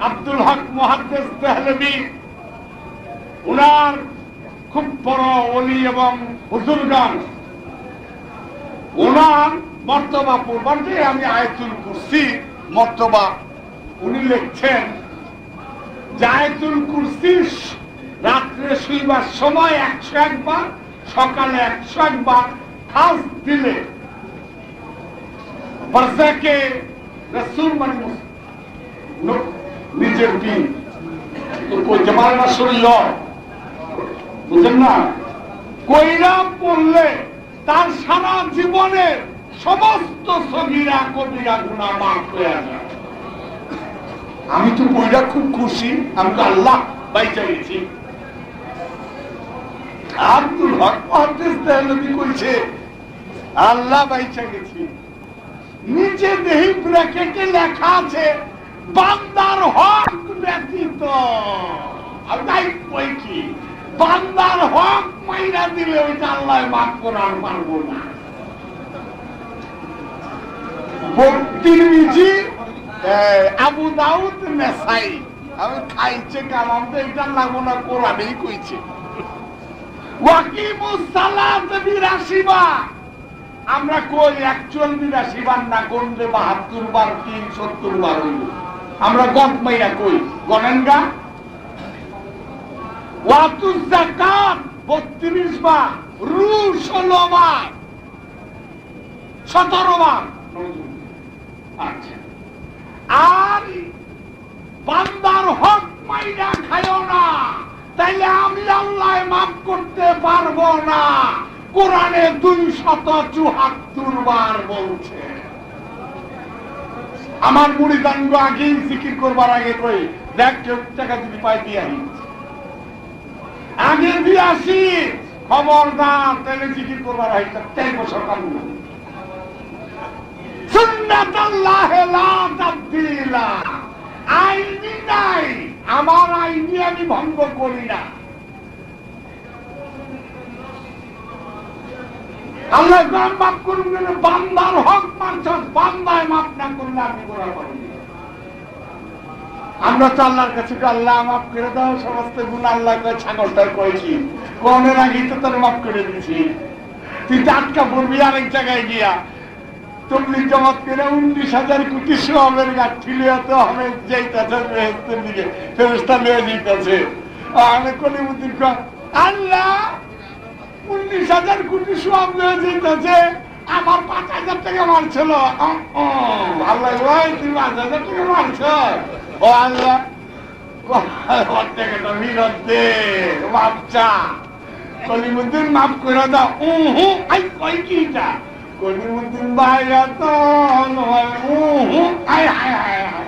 আব্দুল হক মহাদ্দেস দেহলবি উনার খুব বড় অলি এবং হুজুরগান উনার মর্তবা পূর্বান্তে আমি আয়তুল কুরসি, মর্তবা উনি লিখছেন জায়তুল কুরসি রাত্রে শুইবার সময় একশো একবার, সকালে একশো একবার খাস দিলে। বর্ষাকে রসুল মানে ন- নিজের তার সারা জীবনের সমস্ত আমি তো বইটা খুব খুশি, আমি তো আল্লাহ বাইচা গেছি আব্দুল হক মহাদেশ দেহলবি কইছে, আল্লাহ বাইচা গেছি নিচে দেহি ব্র্যাকেটে লেখা আছে বান্দার হক ব্যতীত বান্দার হক মাইরা দিলে ওইটা আল্লাহ মাফ করার পারব না। আবু দাউদ আমি খাইছে, কালাম তো এটা না কোরআনেই কইছে। সালাত আমরা কই, একচুয়াল বিরাশি বার না গনলে বাহাত্তর বার, তিন সত্তর বার হইল। আমরা গপ মাইয়া কই? গনেন গা? ওয়াতুজ জাকাত বত্রিশ বার, রু ষোলো বার, সতেরো বার। আচ্ছা। আর বান্দার হক মাইরা খাইও না, তাইলে আমি আল্লাহ মাফ করতে পারব না। কোরআনে দুই শত চুহাত্তর বার বলছে। আমার মুড়ি দাঙ্গ আগেই জিকির করবার আগে কই, দেখ কেউ টাকা যদি পাই দিয়ে আহি আগে দিয়ে আসি, খবরদার তাহলে জিকির করবার আহি তেল বছর তাবদীলা। আইনি নাই, আমার আইনি আমি ভঙ্গ করি না। আল্লাহ গান করুন বান্দার হক মানছ বান্দায় মাফ না করলে করা পারি আমরা তো আল্লাহর কাছে আল্লাহ মাফ করে দাও সমস্ত গুণ আল্লাহ কয়ে ছাগলটার কয়েছি কোনের আগেই তো তোর মাফ করে দিছি তুই পড়বি আরেক জায়গায় গিয়া। করে উনিশ হাজার কোটি সোয়াবের গাছ ঠিলে তো হবে দিকে ফেরস্তা লয়ে যাইতেছে আমি কয়, আল্লাহ! উনিশ হাজার কোটি সোয়াব লয়ে যাইতেছে আমার পাঁচ হাজার টাকা মারছিল। আল্লাহ তুই পাঁচ হাজার টাকা মারছ। ও আল্লাহ বাচ্চা কলিমুদ্দিন মাফ করে দাও। উহু আই কই কলিমুদ্দিন ভাই এত নয়। উহু আই হাই হাই হাই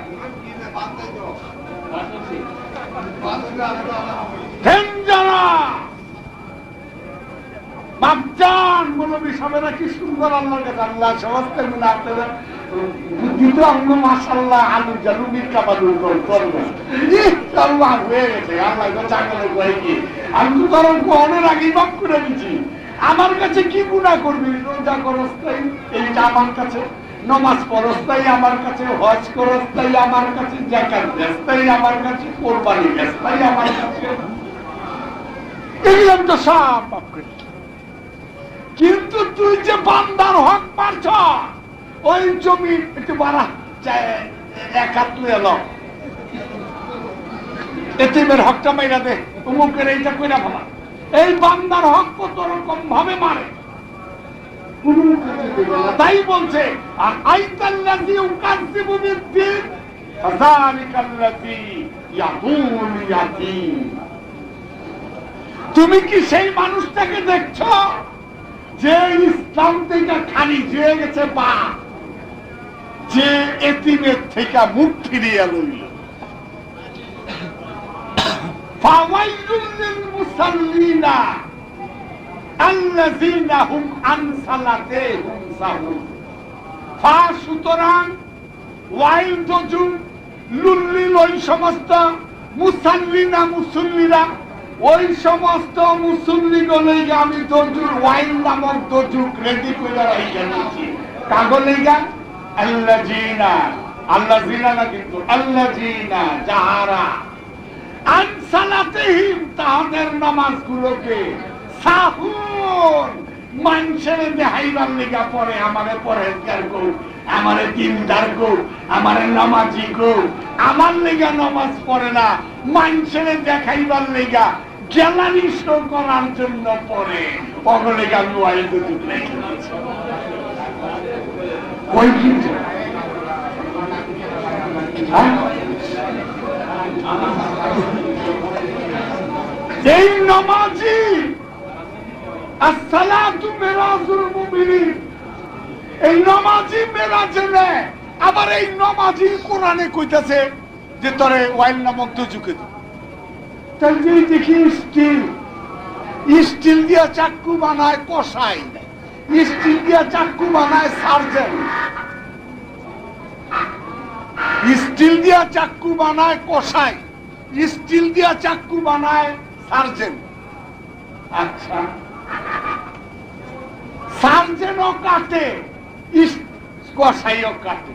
আমার কাছে কি গুণা করবি? রোজা করস তাই এইটা আমার কাছে, নমাজ পড়স তাই আমার কাছে, হজ করস তাই আমার কাছে জাকাত দেস তাই আমার কাছে, কোরবানি দেস তাই আমার কাছে। এগুলো তো সব করে কিন্তু তুই যে বান্দার হক পারছ ওই জমি একটু বাড়া। এতিমের হকটা মাইরা দে, অমুকের এইটা কইরা ভাবা এই বান্দার হক কত রকম ভাবে মারে। তাই বলছে, আর আইতাল্লাযী ইউকাযযিবু বিদ্দীন, ফাযালিকাল্লাযী ইয়াদুল ইয়াতীম। তুমি কি সেই মানুষটাকে দেখছ? যে ইসলাম থেকে খালি হয়ে গেছে বা যে এতিমের থেকে মুখ ফিরিয়ে লইল। সুতরাং সমস্ত মুসাল্লিনা মুসল্লিরা ওই সমস্ত মুসল্লি গলে আমি দজুর ওয়াইল নামক দজুক রেডি করে রাইখা নিয়েছি কাগলেগা আল্লাযীনা আল্লাহ জিনা। না কিন্তু আল্লাহ জিনা, যাহারা। আনসালাতেহিম তাহাদের মানুষের দেহাইবার লেগা পরে আমারে পরেজগার গো আমারে দিনদার গো আমারে নামাজি গো আমার লেগা নামাজ পড়ে না, মানুষের দেখাইবার লেগা গ্যালারি করার জন্য পরে অগলে গান হ্যাঁ? এই নামাজি মুমিনিন। এই আবার এই নামাজি কোরআনে কইতাছে যে তোরে ওয়াইল নামক দুজুকে দি যে দেখি স্টিল স্টিল চাক্কু বানায় কষাই স্টিল চাক্কু বানায় সার্জেন স্টিল চাক্কু বানায় কষাই স্টিল চাক্কু বানায় সার্জেন আচ্ছা। কাটে। কাটে।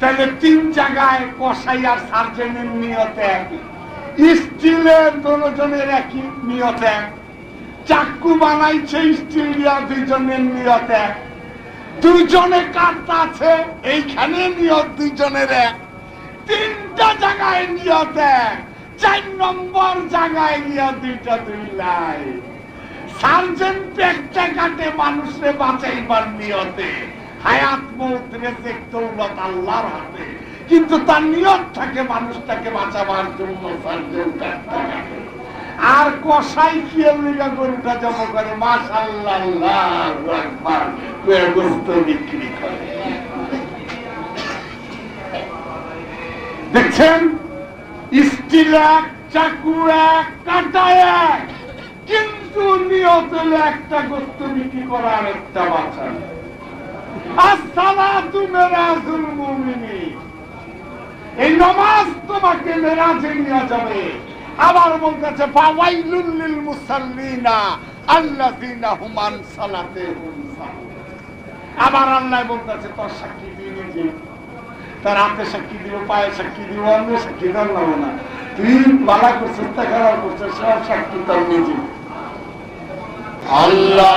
তাহলে তিন জায়গায় কসাই আর সার্জেনের নিয়ত এক স্টিলের দুজনের একই নিয়ত। এক চাক্কু বানাইছে স্টিল দিয়া দুইজনের নিয়ত। এক দুইজনে আছে, এইখানে নিয়ত, দুইজনের এক। তিনটা জায়গায় নিয়ত এক চার নম্বর জায়গায় নিয়ত, দুইটা দুই লাই সার্জেন পেটটা কাটে, মানুষরে বাঁচাইবার নিয়তে। হায়াত মৌত রেজেক দৌলত আল্লাহর হাতে। কিন্তু তার নিয়ত থাকে মানুষটাকে বাঁচাবার জন্য আর কষাই কিয়ের লিগা গরুটা জমা করে? বিক্রি করে। দেখছেন? স্টিল এক, চাকু এক, কাটা এক। কিন্তু নিয়ত একটা গোস্ত বিক্রি করার একটা বাঁচা আসসালাতু মিরাজুল এই নমাজ তোমাকে মেরাজে নিয়ে যাবে। আবার বলতেছে ফাওয়াইলুল লিল মুসাল্লিনা আল্লাযিনা হুম আন সাহুন। আবার আল্লাহ বলতেছে তোর সাক্ষী দিয়ে নিজে তার হাতে সাক্ষী দিব পায়ে সাক্ষী দিব অন্য সাক্ষী ধরলাম না। তুই বালা করছিস তা খারাপ করছিস, সব সাক্ষী তোর নিজে সাল্লি